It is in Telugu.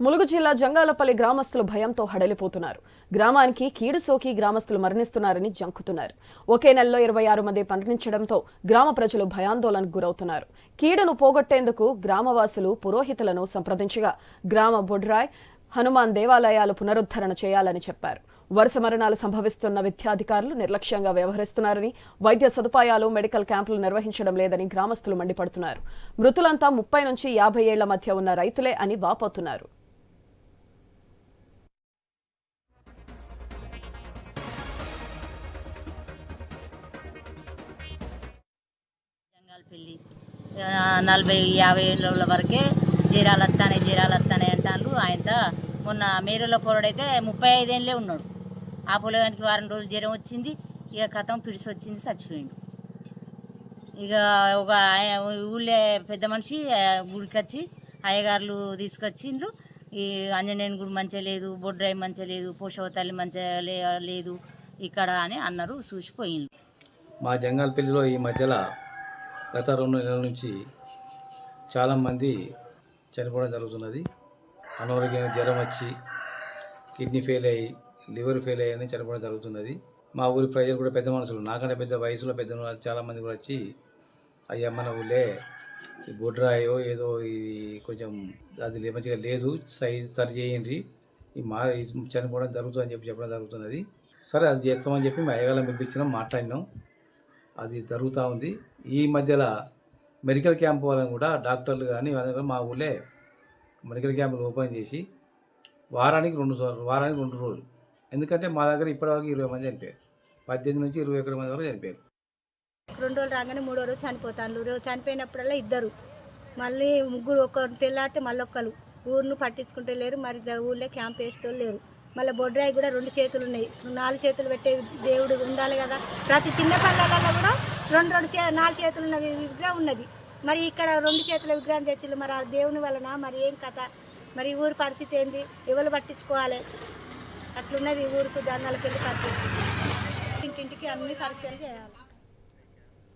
ములుగు జిల్లా జంగాలపల్లి గ్రామస్తులు భయంతో హడలిపోతున్నారు. గ్రామానికి కీడు సోకి గ్రామస్తులు మరణిస్తున్నారని జంకుతున్నారు. ఒకే నెలలో ఇరవై ఆరు మంది మరణించడంతో గ్రామ ప్రజలు భయాందోళనకు గురవుతున్నారు. కీడును పోగొట్టేందుకు గ్రామవాసులు పురోహితులను సంప్రదించగా గ్రామ బొడ్రాయ్ హనుమాన్ దేవాలయాలు పునరుద్ధరణ చేయాలని చెప్పారు. వరుస మరణాలు సంభవిస్తున్న విద్యాధికారులు నిర్లక్ష్యంగా వ్యవహరిస్తున్నారని వైద్య సదుపాయాలు మెడికల్ క్యాంపులు నిర్వహించడం లేదని గ్రామస్తులు మండిపడుతున్నారు. మృతులంతా ముప్పై నుంచి యాభై ఏళ్ళ మధ్య ఉన్న రైతులే అని వాపోతున్నారు. పెళ్ళి. నలభై యాభై ఏళ్ళ వరకే జీరాలు వస్తానే జీరాలు వస్తానే అంటాను ఆయనతో మొన్న మేరులో పోరాడైతే ముప్పై ఐదేళ్ళే ఉన్నాడు. ఆ పొలగానికి వారం రోజులు జ్వరం వచ్చింది. ఇక కథం పిడిసి వచ్చింది చచ్చిపోయిండు. ఇక ఒక ఆయన పెద్ద మనిషి గుడికి వచ్చి అయ్యగారులు తీసుకొచ్చిండ్రు. ఈ ఆంజనేయుని గుడి మంచిగా లేదు బొడ్రాయి మంచిగా లేదు పోషవతల్లి మంచిగా లేదు ఇక్కడ అని అన్నారు చూసిపోయిండ్రు మా జంగాలపల్లిలో ఈ మధ్యలో గత రెండు నెలల నుంచి చాలామంది చనిపోవడం జరుగుతున్నది. అనారోగ్యం జ్వరం వచ్చి కిడ్నీ ఫెయిల్ అయ్యి లివర్ ఫెయిల్ అయ్యి అని చనిపోవడం జరుగుతున్నది. మా ఊరి ప్రజలు కూడా పెద్ద మనుషులు నాకంటే పెద్ద వయసులో పెద్ద చాలామంది కూడా వచ్చి అయ్యా మన ఊళ్ళే బొడ్రాయో ఏదో ఇది కొంచెం అది లే- మంచిగా లేదు సైజ్ సరి చేయండి. ఈ మా చనిపోవడం జరుగుతుందని చెప్పి చెప్పడం జరుగుతున్నది. సరే అది చేస్తామని చెప్పి మా అయ్యగాళ్ళని పిలిపించినాం మాట్లాడినాం. అది జరుగుతూ ఉంది. ఈ మధ్యలో మెడికల్ క్యాంప్ వాళ్ళని కూడా డాక్టర్లు కానీ కూడా మా ఊళ్ళే మెడికల్ క్యాంపులు ఓపెన్ చేసి వారానికి రెండు సార్లు వారానికి రెండు రోజులు. ఎందుకంటే మా దగ్గర ఇప్పటివరకు ఇరవై మంది చనిపోయారు. పద్దెనిమిది నుంచి ఇరవై ఒకటి మంది వరకు చనిపోయారు. రెండు రోజులు రాగానే మూడో రోజు చనిపోతాను రోజు చనిపోయినప్పుడల్లా ఇద్దరు. మళ్ళీ ముగ్గురు ఒకరు తెల్లారితే మళ్ళీ ఒక్కరు ఊరిని పట్టించుకుంటే లేరు. మరి ఊళ్ళో క్యాంప్ వేసేటోళ్ళు లేరు. మళ్ళీ బొడ్రాయి కూడా రెండు చేతులు ఉన్నాయి. నాలుగు చేతులు పెట్టే దేవుడు ఉండాలి కదా. ప్రతి చిన్న పల్లెలలో కూడా రెండు రెండు చే నాలుగు చేతులు ఉన్న విగ్రహం ఉన్నది. మరి ఇక్కడ రెండు చేతుల విగ్రహం తెచ్చిళ్ళు మరి ఆ దేవుని వలన మరి ఏం కథ? మరి ఊరి పరిస్థితి ఏంది? ఎవరు పట్టించుకోవాలి? అట్లున్నది ఊరుకు ఊరికి వెళ్ళి పరిస్థితి ఇంటింటికి అన్ని పరీక్షలు చేయాలి.